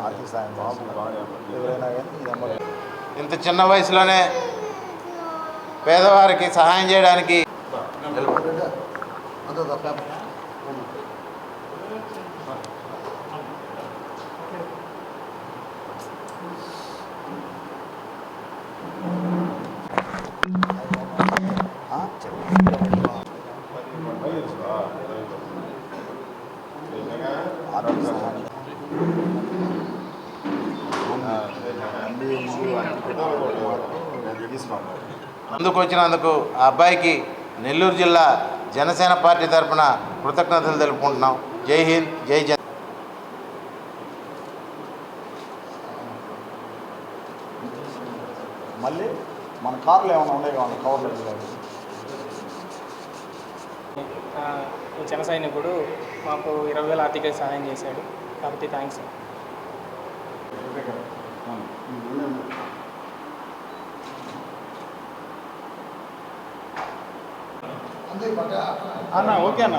ఆర్థిక సాయం. ఎవరైనా కానీ ఇంత చిన్న వయసులోనే పేదవారికి సహాయం చేయడానికి ఆ, చెప్పండి ఆరోగ్య సహాయం మంది ముందు అన్ని తీసుకున్నాం ముందుకు వచ్చినందుకు ఆ అబ్బాయికి నెల్లూరు జిల్లా జనసేన పార్టీ తరఫున కృతజ్ఞతలు తెలుపుకుంటున్నాం. జై హింద్ జై జన మళ్ళీ మన కార్లు ఏమైనా ఉన్నాయి? కావాలి కవర్లు జన సైనికుడు మాకు ఇరవై వేల ఆర్థిక సహాయం చేశాడు. కాబట్టి థ్యాంక్స్ అన్న ఓకే అన్న.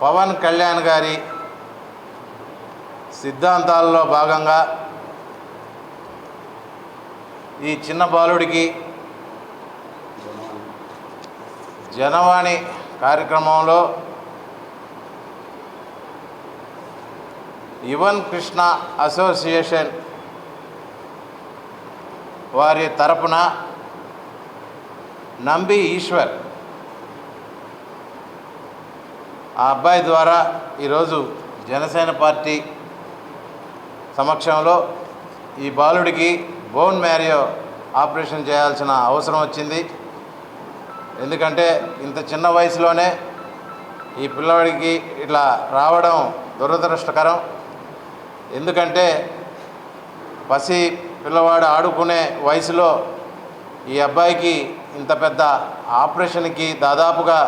పవన్ కళ్యాణ్ గారి సిద్ధాంతాల్లో భాగంగా ఈ చిన్న బాలుడికి జనవాణి కార్యక్రమంలో యువన్ కృష్ణ అసోసియేషన్ వారి తరపున నంబి ఈశ్వర్ ఆ అబ్బాయి ద్వారా ఈరోజు జనసేన పార్టీ సమక్షంలో ఈ బాలుడికి బోన్ మ్యారియో ఆపరేషన్ చేయాల్సిన అవసరం వచ్చింది. ఎందుకంటే ఇంత చిన్న వయసులోనే ఈ పిల్లవాడికి ఇట్లా రావడం దురదృష్టకరం. ఎందుకంటే పసి పిల్లవాడు ఆడుకునే వయసులో ఈ అబ్బాయికి ఇంత పెద్ద ఆపరేషన్కి దాదాపుగా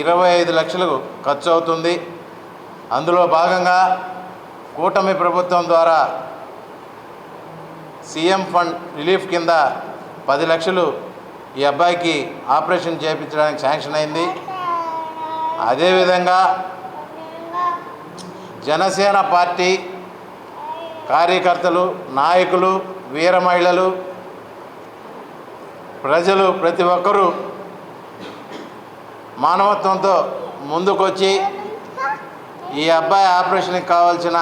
ఇరవై ఐదు లక్షలు ఖర్చు అవుతుంది అందులో భాగంగా కూటమి ప్రభుత్వం ద్వారా సీఎం ఫండ్ రిలీఫ్ కింద పది లక్షలు ఈ అబ్బాయికి ఆపరేషన్ చేయించడానికి శాంక్షన్ అయింది. అదేవిధంగా జనసేన పార్టీ కార్యకర్తలు నాయకులు వీర మహిళలు ప్రజలు ప్రతి ఒక్కరూ మానవత్వంతో ముందుకొచ్చి ఈ అబ్బాయి ఆపరేషన్కి కావాల్సిన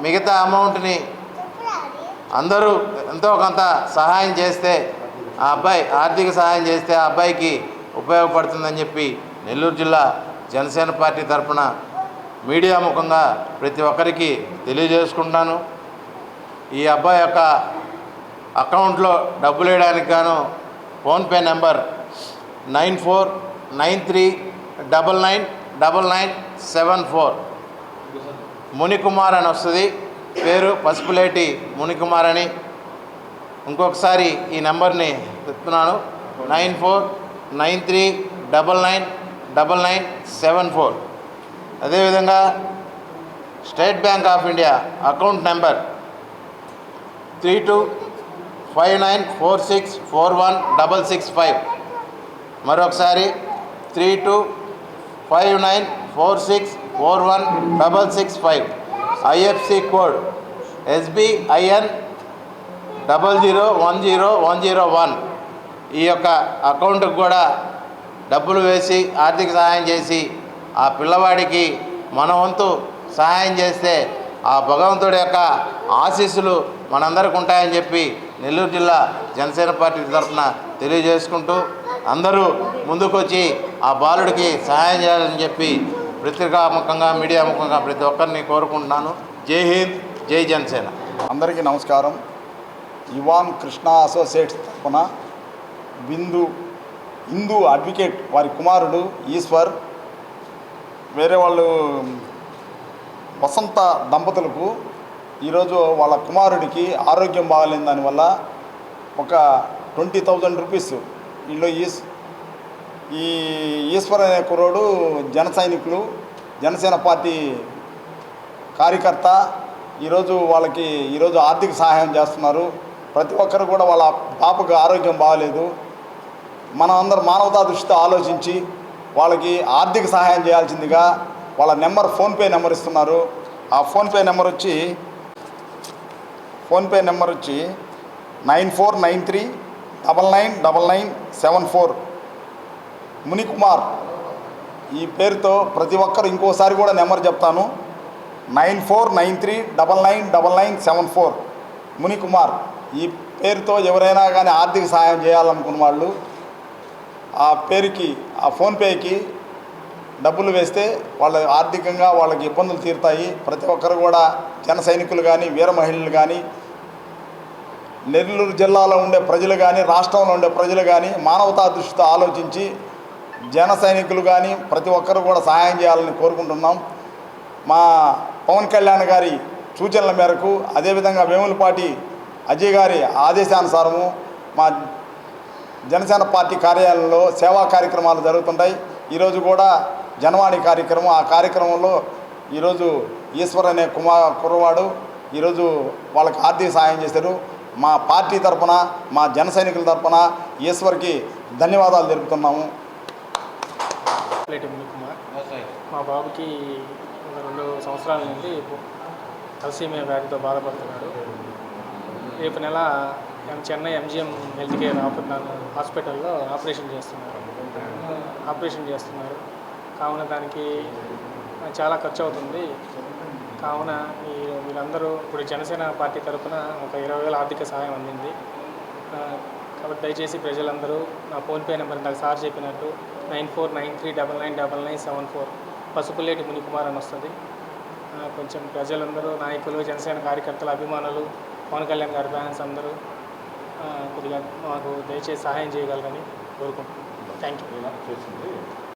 మిగతా అమౌంట్ని అందరూ ఎంతో కొంత సహాయం చేస్తే ఆ అబ్బాయి ఆర్థిక సహాయం చేస్తే ఆ అబ్బాయికి ఉపయోగపడుతుందని చెప్పి నెల్లూరు జిల్లా జనసేన పార్టీ తరఫున మీడియా ముఖంగా ప్రతి ఒక్కరికి తెలియజేసుకుంటాను ఈ అబ్బాయి యొక్క అకౌంట్లో డబ్బులు వేయడానికి గాను PhonePe number nine four nine three double nine double nine seven four. Munikumar అని వస్తుంది పేరు పసుపులేటి మునికుమార్ అని ఇంకొకసారి ఈ నెంబర్ని చెప్తున్నాను. Nine four nine three double nine double nine seven four. అదేవిధంగా state bank of India account number three two five nine four six four one double six five. మరొకసారి three two five nine four six four one double six five IFSC code SBIN double zero one zero one zero one ఈ యొక్క అకౌంట్కి కూడా డబ్బులు వేసి ఆర్థిక సహాయం చేసి ఆ పిల్లవాడికి మన వంతు సహాయం చేస్తే ఆ భగవంతుడి యొక్క ఆశీస్సులు మనందరికి ఉంటాయని చెప్పి నెల్లూరు జిల్లా జనసేన పార్టీ తరఫున తెలియజేసుకుంటూ అందరూ ముందుకొచ్చి ఆ బాలుడికి సహాయం చేయాలని చెప్పి పత్రికాముఖంగా మీడియా ముఖంగా ప్రతి ఒక్కరిని కోరుకుంటున్నాను. జై హింద్ జై జనసేన. అందరికీ నమస్కారం. ఇవాన్ కృష్ణ అసోసియేట్స్ తరఫున బిందు హిందూ అడ్వకేట్ వారి కుమారుడు ఈశ్వర్ వేరే వాళ్ళు వసంత దంపతులకు ఈరోజు వాళ్ళ కుమారుడికి ఆరోగ్యం బాగాలేని దానివల్ల ఒక ట్వంటీ థౌజండ్ రూపీస్ వీళ్ళు ఈ ఈ ఈశ్వర్ అనే కుర్రోడు జన సైనికులు జనసేన పార్టీ కార్యకర్త ఈరోజు వాళ్ళకి ఈరోజు ఆర్థిక సహాయం చేస్తున్నారు. ప్రతి ఒక్కరు కూడా వాళ్ళ పాపకు ఆరోగ్యం బాగాలేదు. మనం అందరం మానవతా దృష్టితో ఆలోచించి వాళ్ళకి ఆర్థిక సహాయం చేయాల్సిందిగా వాళ్ళ నెంబర్ ఫోన్పే నెంబర్ ఇస్తున్నారు. ఆ ఫోన్పే నెంబర్ వచ్చి ఫోన్పే నెంబర్ వచ్చి nine four nine three double nine double nine seven four Munikumar. ఈ పేరుతో ప్రతి ఒక్కరు ఇంకోసారి కూడా నెంబర్ చెప్తాను. Nine four nine three double nine double nine seven four. Munikumar. ఈ పేరుతో ఎవరైనా కానీ ఆర్థిక సహాయం చేయాలనుకున్న వాళ్ళు ఆ పేరుకి ఆ ఫోన్పేకి డబ్బులు వేస్తే వాళ్ళ ఆర్థికంగా వాళ్ళకి ఇబ్బందులు తీరుతాయి. ప్రతి ఒక్కరు కూడా జన సైనికులు కానీ వీర మహిళలు కానీ నెల్లూరు జిల్లాలో ఉండే ప్రజలు కానీ రాష్ట్రంలో ఉండే ప్రజలు కానీ మానవతా దృష్టితో ఆలోచించి జన సైనికులు కానీ ప్రతి ఒక్కరు కూడా సహాయం చేయాలని కోరుకుంటున్నాం. మా పవన్ కళ్యాణ్ గారి సూచనల మేరకు అదేవిధంగా వేములపాటి అజయ్ గారి ఆదేశానుసారము మా జనసేన పార్టీ కార్యాలయంలో సేవా కార్యక్రమాలు జరుగుతుంటాయి. ఈరోజు కూడా జనవాణి కార్యక్రమం ఆ కార్యక్రమంలో ఈరోజు ఈశ్వర్ అనే కుమార్ కుర్రవాడు ఈరోజు వాళ్ళకి ఆర్థిక సహాయం చేశారు. మా పార్టీ తరఫున మా జన సైనికుల తరఫున ఈశ్వర్కి ధన్యవాదాలు తెలుపుతున్నాము. ప్లేటి కుమార్. మా బాబుకి ఒక రెండు సంవత్సరాల నుండి తలసీమియా వ్యాధితో బాధపడుతున్నాడు. రేపు నెల ఎం- చెన్నై ఎంజిఎం హెల్త్ కేర్ హాస్పిటల్లో ఆపరేషన్ చేస్తున్నారు. ఆపరేషన్ చేస్తున్నారు. కావున దానికి చాలా ఖర్చు అవుతుంది. కావున ఈ వీళ్ళందరూ ఇప్పుడు జనసేన పార్టీ తరఫున ఒక ఇరవై వేల ఆర్థిక సహాయం అందింది. కాబట్టి దయచేసి ప్రజలందరూ నా ఫోన్పే నెంబర్ నాకు సార్ చెప్పినట్టు nine four nine three double nine double nine seven four. Pasupuleti Munikumar అని వస్తుంది. కొంచెం ప్రజలందరూ నాయకులు జనసేన కార్యకర్తలు అభిమానులు పవన్ కళ్యాణ్ గారి ఫ్యాన్స్ అందరూ కొద్దిగా మాకు దయచేసి సహాయం చేయగలరని కోరుకుంటున్నాను థ్యాంక్ యూ.